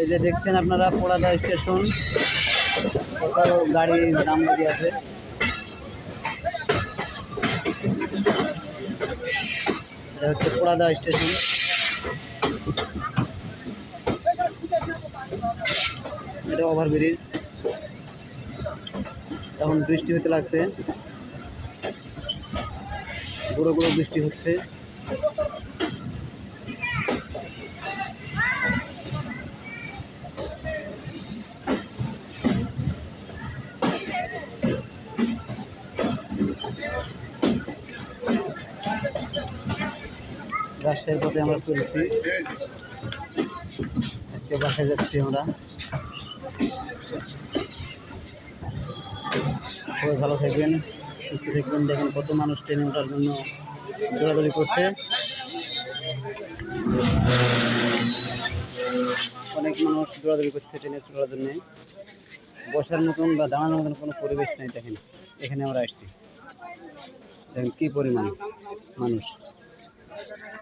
এই যে দেখছেন আপনারা, পোড়াদা স্টেশন। কত গাড়ি দাম দিয়ে আছে। এটা হচ্ছে পোড়াদা স্টেশন। এটা ওভারব্রিজ। এখন বৃষ্টি হতে লাগছে। গুঁড়ো গুঁড়ো বৃষ্টি হচ্ছে। রাজশাহীর পথে আমরা চলছি? আজকে বাসায় যাচ্ছি আমরা। সবাই ভালো থাকবেন, সুস্থ থাকবেন। দেখেন কত মানুষ ট্রেনে ওঠার জন্য দৌড়াদৌড়ি করছে। অনেক মানুষ দৌড়াদৌড়ি করছে ট্রেনে চলার জন্য। বসার মতন বা দাঁড়ানোর মতন কোনো পরিবেশ নেই দেখেন। এখানে আমরা আসছি। দেখেন কী পরিমাণ মানুষ।